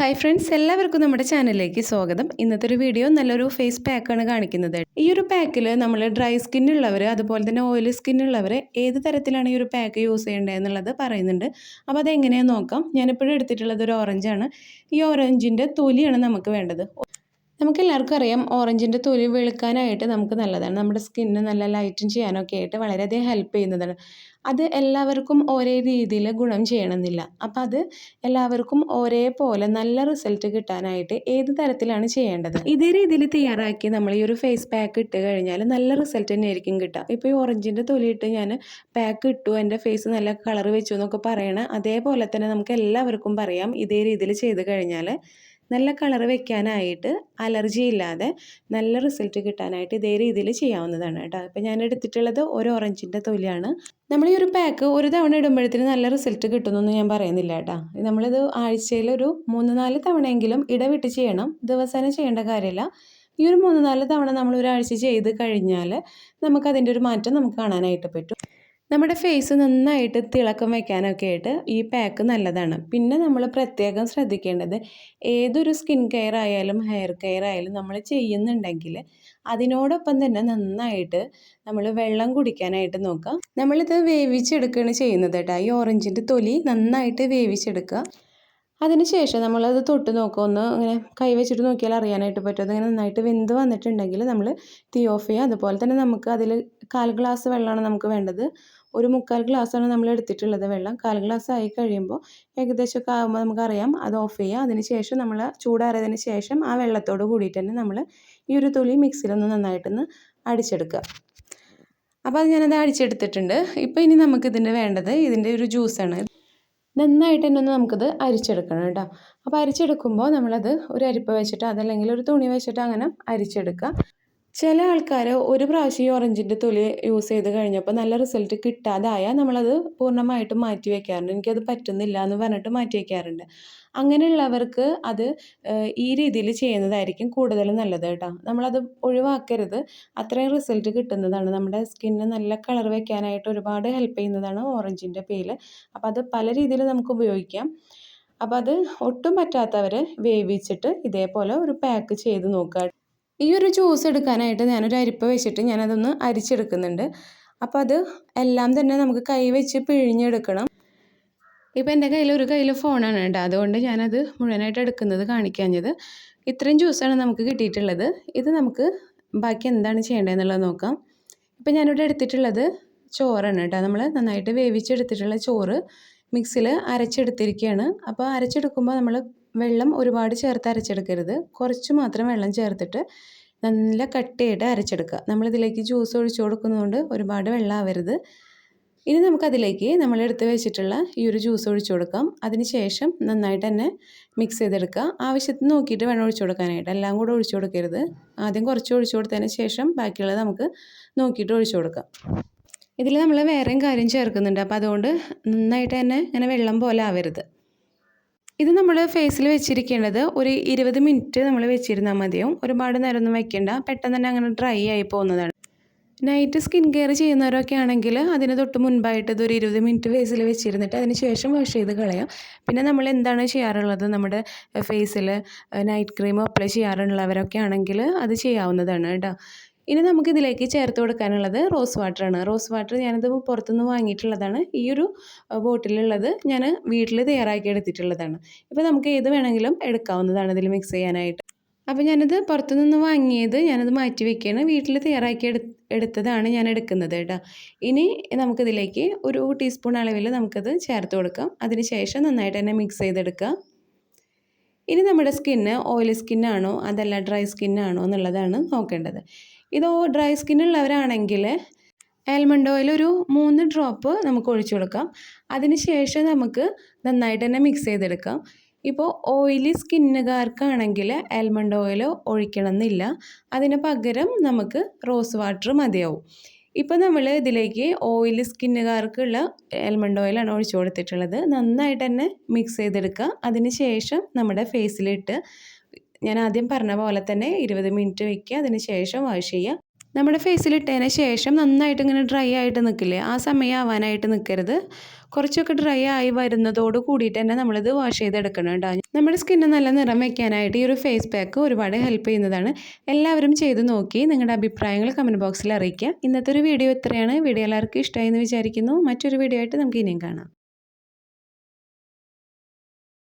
Hi friends എല്ലാവർക്കും നമ്മുടെ ചാനലിലേക്ക് സ്വാഗതം. ഇന്നത്തെ ഒരു വീഡിയോ നല്ലൊരു ഫേസ് പാക്കാണ് കാണിക്കുന്നത്. ഈ ഒരു പാക്കിൽ നമ്മൾ ഡ്രൈ സ്കിന്നുള്ളവർ അതുപോലെ തന്നെ ഓയിലി സ്കിന്നുള്ളവർ ഏത് തരത്തിലാണ് ഈ ഒരു പാക്ക് യൂസ് ചെയ്യേണ്ടത് എന്നുള്ളത് പറയുന്നുണ്ട്. അപ്പോൾ അതെങ്ങനെയാണെന്ന് നോക്കാം. ഞാനിപ്പോഴും എടുത്തിട്ടുള്ളത് ഒരു ഓറഞ്ചാണ് ഈ ഓറഞ്ചിന്റെ തൊലിയാണ് നമുക്ക് വേണ്ടത്. നമുക്ക് എല്ലാവർക്കും അറിയാം ഓറഞ്ചിന്റെ തൊലി വെളുക്കാനായിട്ട് നമുക്ക് നല്ലതാണ്. നമ്മുടെ സ്കിന്ന് നല്ല ലൈറ്റൻ ചെയ്യാനൊക്കെ ആയിട്ട് വളരെയധികം ഹെൽപ്പ് ചെയ്യുന്നതാണ്. അത് എല്ലാവർക്കും ഒരേ രീതിയിൽ ഗുണം ചെയ്യണമെന്നില്ല. അപ്പോൾ അത് എല്ലാവർക്കും ഒരേപോലെ നല്ല റിസൾട്ട് കിട്ടാനായിട്ട് ഏത് തരത്തിലാണ് ചെയ്യേണ്ടത്? ഇതേ രീതിയിൽ തയ്യാറാക്കി നമ്മൾ ഈ ഒരു ഫേസ് പാക്ക് ഇട്ട് കഴിഞ്ഞാൽ നല്ല റിസൾട്ട് തന്നെ ആയിരിക്കും കിട്ടുക. ഇപ്പോൾ ഈ ഓറഞ്ചിന്റെ തൊലി ഇട്ട് ഞാൻ പാക്ക് ഇട്ടു എന്റെ ഫേസ് നല്ല കളർ വെച്ചു എന്നൊക്കെ പറയണ അതേപോലെ തന്നെ നമുക്ക് എല്ലാവർക്കും പറയാം ഇതേ രീതിയിൽ ചെയ്ത് കഴിഞ്ഞാൽ നല്ല കളർ വെക്കാനായിട്ട് അലർജി ഇല്ലാതെ നല്ല റിസൾട്ട് കിട്ടാനായിട്ട് ഇതേ രീതിയിൽ ചെയ്യാവുന്നതാണ് കേട്ടോ. അപ്പോൾ ഞാൻ എടുത്തിട്ടുള്ളത് ഒരു ഓറഞ്ചിന്റെ തൊലിയാണ്. നമ്മൾ ഈ ഒരു പാക്ക് ഒരു തവണ ഇടുമ്പോഴത്തേന് നല്ല റിസൾട്ട് കിട്ടുമെന്നൊന്നും ഞാൻ പറയുന്നില്ല കേട്ടോ. നമ്മളിത് ആഴ്ചയിൽ ഒരു മൂന്ന് നാല് തവണയെങ്കിലും ഇടവിട്ട് ചെയ്യണം. ദിവസേന ചെയ്യേണ്ട കാര്യമില്ല. ഈ ഒരു മൂന്ന് നാല് തവണ നമ്മൾ ഒരാഴ്ച ചെയ്ത് കഴിഞ്ഞാൽ നമുക്കതിന്റെ ഒരു മാറ്റം നമുക്ക് കാണാനായിട്ട് പറ്റും. നമ്മുടെ ഫേസ് നന്നായിട്ട് തിളക്കം വയ്ക്കാനൊക്കെ ആയിട്ട് ഈ പാക്ക് നല്ലതാണ്. പിന്നെ നമ്മൾ പ്രത്യേകം ശ്രദ്ധിക്കേണ്ടത് ഏതൊരു സ്കിൻ കെയർ ആയാലും ഹെയർ കെയർ ആയാലും നമ്മൾ ചെയ്യുന്നുണ്ടെങ്കിൽ അതിനോടൊപ്പം തന്നെ നന്നായിട്ട് നമ്മൾ വെള്ളം കുടിക്കാനായിട്ട് നോക്കുക. നമ്മളിത് വേവിച്ചെടുക്കുകയാണ് ചെയ്യുന്നത് കേട്ടോ. ഈ ഓറഞ്ചിന്റെ തൊലി നന്നായിട്ട് വേവിച്ചെടുക്കുക. അതിനുശേഷം നമ്മളത് തൊട്ട് നോക്കുക. ഒന്ന് ഇങ്ങനെ കൈ വെച്ചിട്ട് നോക്കിയാൽ അറിയാനായിട്ട് പറ്റും. അതിങ്ങനെ നന്നായിട്ട് വെന്ത് വന്നിട്ടുണ്ടെങ്കിൽ നമ്മൾ തീ ഓഫ് ചെയ്യുക. അതുപോലെ തന്നെ നമുക്ക് അതിൽ കാൽ ഗ്ലാസ് വെള്ളമാണ് നമുക്ക് വേണ്ടത്. ഒരു മുക്കാൽ ഗ്ലാസ്സാണ് നമ്മൾ എടുത്തിട്ടുള്ളത് വെള്ളം. കാൽ ഗ്ലാസ് ആയി കഴിയുമ്പോൾ ഏകദേശമൊക്കെ ആകുമ്പോൾ നമുക്കറിയാം അത് ഓഫ് ചെയ്യുക. അതിനുശേഷം നമ്മൾ ചൂടാറിയതിന് ശേഷം ആ വെള്ളത്തോട് കൂടിയിട്ട് തന്നെ നമ്മൾ ഈ ഒരു തുളി മിക്സിയിലൊന്ന് നന്നായിട്ടൊന്ന് അടിച്ചെടുക്കുക. അപ്പോൾ അത് ഞാനത് അടിച്ചെടുത്തിട്ടുണ്ട്. ഇപ്പോൾ ഇനി നമുക്കിതിന്റെ വേണ്ടത് ഇതിന്റെ ഒരു ജ്യൂസാണ്. നന്നായിട്ട് തന്നെ ഒന്ന് നമുക്കത് അരിച്ചെടുക്കണം കേട്ടോ. അപ്പോൾ അരിച്ചെടുക്കുമ്പോൾ നമ്മളത് ഒരു അരിപ്പ വെച്ചിട്ട് അതല്ലെങ്കിൽ ഒരു തുണി വെച്ചിട്ട് അങ്ങനെ അരിച്ചെടുക്കുക. ചില ആൾക്കാർ ഒരു പ്രാവശ്യം ഈ ഓറഞ്ചിന്റെ തൊലി യൂസ് ചെയ്ത് കഴിഞ്ഞപ്പോൾ നല്ല റിസൾട്ട് കിട്ടാതായാൽ നമ്മളത് പൂർണമായിട്ടും മാറ്റി വയ്ക്കാറുണ്ട് എനിക്കത് പറ്റുന്നില്ല എന്ന് പറഞ്ഞിട്ട് മാറ്റി വയ്ക്കാറുണ്ട് അങ്ങനെയുള്ളവർക്ക് അത് ഈ രീതിയിൽ ചെയ്യുന്നതായിരിക്കും കൂടുതൽ നല്ലത് കേട്ടോ. നമ്മളത് ഒഴിവാക്കരുത്. അത്രയും റിസൾട്ട് കിട്ടുന്നതാണ്. നമ്മുടെ സ്കിന്നിന് നല്ല കളർ വയ്ക്കാനായിട്ട് ഒരുപാട് ഹെൽപ്പ് ചെയ്യുന്നതാണ് ഓറഞ്ചിന്റെ പേൽ അപ്പോൾ അത് പല രീതിയിൽ നമുക്ക് ഉപയോഗിക്കാം. അപ്പോൾ അത് ഒട്ടും പറ്റാത്തവർ വേവിച്ചിട്ട് ഇതേപോലെ ഒരു പാക്ക് ചെയ്ത് നോക്കുക. ഈ ഒരു ജ്യൂസ് എടുക്കാനായിട്ട് ഞാനൊരു അരിപ്പ വെച്ചിട്ട് ഞാനതൊന്ന് അരിച്ചെടുക്കുന്നുണ്ട്. അപ്പോൾ അത് എല്ലാം തന്നെ നമുക്ക് കൈ വെച്ച് പിഴിഞ്ഞെടുക്കണം. ഇപ്പോൾ എന്റെ കയ്യിൽ ഒരു കയ്യിൽ ഫോണാണ് കേട്ടോ. അതുകൊണ്ട് ഞാനത് മുഴുവനായിട്ട് എടുക്കുന്നത് കാണിക്കാഞ്ഞത്. ഇത്രയും ജ്യൂസാണ് നമുക്ക് കിട്ടിയിട്ടുള്ളത്. ഇത് നമുക്ക് ബാക്കി എന്താണ് ചെയ്യേണ്ടതെന്നുള്ളത് നോക്കാം. ഇപ്പം ഞാനിവിടെ എടുത്തിട്ടുള്ളത് ചോറാണ് കേട്ടോ. നമ്മൾ നന്നായിട്ട് വേവിച്ചെടുത്തിട്ടുള്ള ചോറ് മിക്സിയിൽ അരച്ചെടുത്തിരിക്കുകയാണ് അപ്പോൾ അരച്ചെടുക്കുമ്പോൾ നമ്മൾ വെള്ളം ഒരുപാട് ചേർത്ത് അരച്ചെടുക്കരുത്. കുറച്ച് മാത്രം വെള്ളം ചേർത്തിട്ട് നല്ല കട്ടിയായിട്ട് അരച്ചെടുക്കുക. നമ്മളിതിലേക്ക് ജ്യൂസ് ഒഴിച്ചു കൊടുക്കുന്നതുകൊണ്ട് ഒരുപാട് വെള്ളം ആവരുത്. ഇനി നമുക്കതിലേക്ക് നമ്മൾ എടുത്ത് വെച്ചിട്ടുള്ള ഈ ഒരു ജ്യൂസ് ഒഴിച്ചു കൊടുക്കാം. അതിന് ശേഷം നന്നായിട്ട് തന്നെ മിക്സ് ചെയ്തെടുക്കുക. ആവശ്യത്തിന് നോക്കിയിട്ട് വെള്ളം ഒഴിച്ചു കൊടുക്കാനായിട്ട്. എല്ലാം കൂടെ ഒഴിച്ചു കൊടുക്കരുത്. ആദ്യം കുറച്ച് ഒഴിച്ചു കൊടുത്തതിന് ശേഷം ബാക്കിയുള്ളത് നമുക്ക് നോക്കിയിട്ട് ഒഴിച്ചു കൊടുക്കാം. ഇതിൽ നമ്മൾ വേറെയും കാര്യം ചേർക്കുന്നുണ്ട്. അപ്പോൾ അതുകൊണ്ട് നന്നായിട്ട് തന്നെ ഇങ്ങനെ വെള്ളം പോലെ ആവരുത്. ഇത് നമ്മൾ ഫേസിൽ വെച്ചിരിക്കേണ്ടത് ഒരു ഇരുപത് മിനിറ്റ് നമ്മൾ വെച്ചിരുന്നാൽ മതിയാവും. ഒരുപാട് നേരമൊന്നും വെക്കേണ്ട. പെട്ടെന്ന് തന്നെ അങ്ങനെ ഡ്രൈ ആയി പോകുന്നതാണ്. നൈറ്റ് സ്കിൻ കെയർ ചെയ്യുന്നവരൊക്കെ ആണെങ്കിൽ അതിന് തൊട്ട് മുൻപായിട്ട് ഇതൊരു ഇരുപത് മിനിറ്റ് ഫേസിൽ വെച്ചിരുന്നിട്ട് അതിന് ശേഷം വാഷ് ചെയ്ത് കളയാം. പിന്നെ നമ്മൾ എന്താണ് ചെയ്യാറുള്ളത്? നമ്മുടെ ഫേസിൽ നൈറ്റ് ക്രീം അപ്ലൈ ചെയ്യാറുള്ളവരൊക്കെ ആണെങ്കിൽ അത് ചെയ്യാവുന്നതാണ് കേട്ടോ. ഇനി നമുക്കിതിലേക്ക് ചേർത്ത് കൊടുക്കാനുള്ളത് റോസ് വാട്ടറാണ്. റോസ് വാട്ടർ ഞാനത് പുറത്തുനിന്ന് വാങ്ങിയിട്ടുള്ളതാണ്. ഈ ഒരു ബോട്ടിലുള്ളത് ഞാൻ വീട്ടിൽ തയ്യാറാക്കി എടുത്തിട്ടുള്ളതാണ്. ഇപ്പോൾ നമുക്ക് ഏത് വേണമെങ്കിലും എടുക്കാവുന്നതാണ് ഇതിൽ മിക്സ് ചെയ്യാനായിട്ട്. അപ്പോൾ ഞാനത് പുറത്തുനിന്ന് വാങ്ങിയത് ഞാനത് മാറ്റി വെക്കുകയാണ് വീട്ടിൽ തയ്യാറാക്കി എടു എടുത്തതാണ് ഞാൻ എടുക്കുന്നത് കേട്ടോ. ഇനി നമുക്കിതിലേക്ക് ഒരു ടീസ്പൂൺ അളവിൽ നമുക്കത് ചേർത്ത് കൊടുക്കാം. അതിന് ശേഷം നന്നായിട്ട് തന്നെ മിക്സ് ചെയ്തെടുക്കുക ഇനി നമ്മുടെ സ്കിന്ന് ഓയിലി സ്കിന്നാണോ അതല്ല ഡ്രൈ സ്കിന്നാണോ എന്നുള്ളതാണ് നോക്കേണ്ടത്. ഇത് ഡ്രൈ സ്കിന്നുള്ളവരാണെങ്കിൽ ആൽമണ്ട് ഓയിൽ ഒരു മൂന്ന് ഡ്രോപ്പ് നമുക്ക് ഒഴിച്ചു കൊടുക്കാം. അതിന് ശേഷം നമുക്ക് നന്നായിട്ട് തന്നെ മിക്സ് ചെയ്തെടുക്കാം. ഇപ്പോൾ ഓയിലി സ്കിന്നുകാർക്കാണെങ്കിൽ ആൽമണ്ട് ഓയിൽ ഒഴിക്കണം എന്നില്ല അതിന് പകരം നമുക്ക് റോസ് വാട്ടർ മതിയാവും. ഇപ്പോൾ നമ്മൾ ഇതിലേക്ക് ഓയിൽ സ്കിന്നുകാർക്കുള്ള ആൽമണ്ട് ഓയിലാണ് ഒഴിച്ചു കൊടുത്തിട്ടുള്ളത്. നന്നായിട്ട് തന്നെ മിക്സ് ചെയ്തെടുക്കുക. അതിന് ശേഷം നമ്മുടെ ഫേസിലിട്ട് ഞാൻ ആദ്യം പറഞ്ഞ പോലെ തന്നെ ഇരുപത് മിനിറ്റ് വയ്ക്കുക അതിന് ശേഷം വാഷ് ചെയ്യുക. നമ്മുടെ ഫേസിലിട്ടതിന് ശേഷം നന്നായിട്ട് ഇങ്ങനെ ഡ്രൈ ആയിട്ട് നിൽക്കില്ലേ ആ സമയം ആവാനായിട്ട് നിൽക്കരുത് കുറച്ചൊക്കെ ഡ്രൈ ആയി വരുന്നതോട് കൂടിയിട്ട് തന്നെ നമ്മളിത് വാഷ് ചെയ്തെടുക്കണം കേട്ടോ നമ്മുടെ സ്കിന്ന് നല്ല നിറം വയ്ക്കാനായിട്ട് ഈ ഒരു ഫേസ് പാക്ക് ഒരുപാട് ഹെൽപ്പ് ചെയ്യുന്നതാണ്. എല്ലാവരും ചെയ്ത് നോക്കി നിങ്ങളുടെ അഭിപ്രായങ്ങൾ കമന്റ് ബോക്സിൽ അറിയിക്കുക. ഇന്നത്തെ ഒരു വീഡിയോ ഇത്രയാണ്. വീഡിയോ എല്ലാവർക്കും ഇഷ്ടമായി എന്ന് വിചാരിക്കുന്നു. മറ്റൊരു വീഡിയോ ആയിട്ട് നമുക്ക് ഇനിയും കാണാം.